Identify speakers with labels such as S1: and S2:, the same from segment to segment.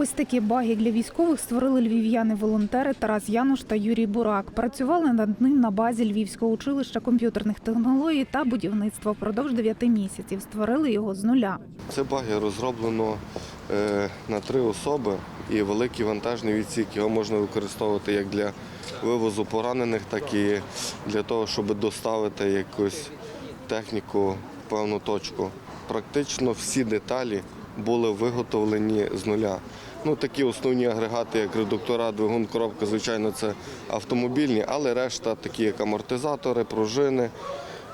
S1: Ось такі баги для військових створили львів'яни-волонтери Тарас Януш та Юрій Бурак. Працювали над ним на базі Львівського училища комп'ютерних технологій та будівництва впродовж 9 місяців. Створили його з нуля.
S2: Це баги розроблено е, на три особи і великий вантажний відсік. Його можна використовувати як для вивозу поранених, так і для того, щоб доставити якусь техніку певну точку. Практично всі деталі були виготовлені з нуля. Ну, такі основні агрегати, як редуктора, двигун, коробка, звичайно, це автомобільні, але решта, такі як амортизатори, пружини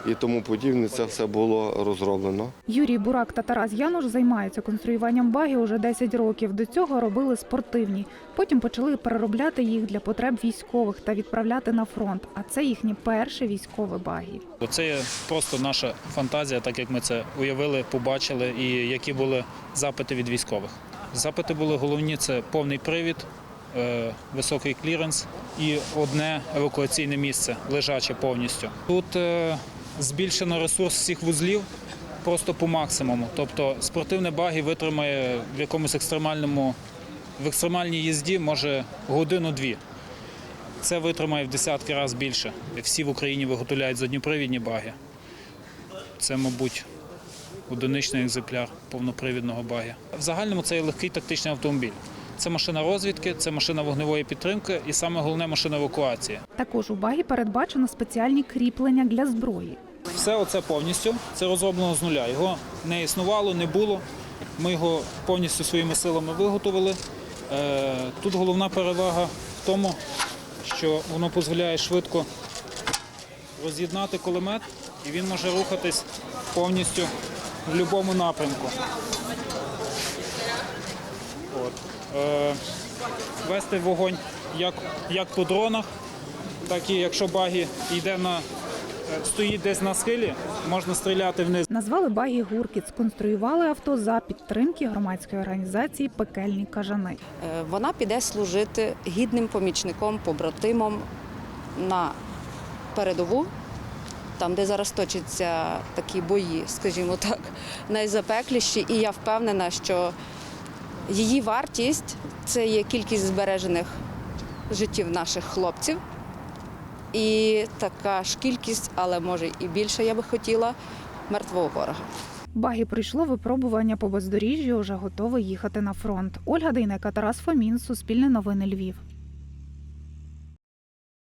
S2: і тому подібне, це все було розроблено.
S1: Юрій Бурак та Тарас Януш займаються конструюванням багів уже 10 років. До цього робили спортивні. Потім почали переробляти їх для потреб військових та відправляти на фронт. А це їхні перші військові баги.
S3: Це є просто наша фантазія, так як ми це уявили, побачили, і які були запити від військових. Запити були головні: це повний привід, е, високий кліренс і одне евакуаційне місце, лежаче повністю. Тут е, збільшено ресурс всіх вузлів просто по максимуму. Тобто спортивне багі витримає в якомусь екстремальному, в екстремальній їзді може годину-дві. Це витримає в десятки разів більше. Всі в Україні виготовляють задньопривідні баги. Це, мабуть, одиничний екземпляр повнопривідного баги. В загальному це легкий тактичний автомобіль. Це машина розвідки, це машина вогневої підтримки і саме головне машина евакуації.
S1: Також у багі передбачено спеціальні кріплення для зброї.
S3: Все оце повністю це розроблено з нуля. Його не існувало, не було. Ми його повністю своїми силами виготовили. Е, Тут головна перевага в тому, що воно дозволяє швидко роз'єднати кулемет, і він може рухатись повністю в будь-якому напрямку. От. Е, Вести вогонь як, як по дронах, так і якщо багі йде на е, стоїть десь на схилі, можна стріляти вниз.
S1: Назвали багі Гуркіт. Сконструювали авто за підтримки громадської організації Пекельні кажани.
S4: Е, Вона піде служити гідним помічником, побратимом на передову, там, де зараз точаться такі бої, скажімо так, найзапекліші. І я впевнена, що її вартість це є кількість збережених життів наших хлопців. І така ж кількість, але може і більше, я би хотіла, мертвого ворога.
S1: Багі пройшло випробування по бездоріжжю, вже готове їхати на фронт. Ольга Дейнека, Тарас Фомін, Суспільне новини Львів.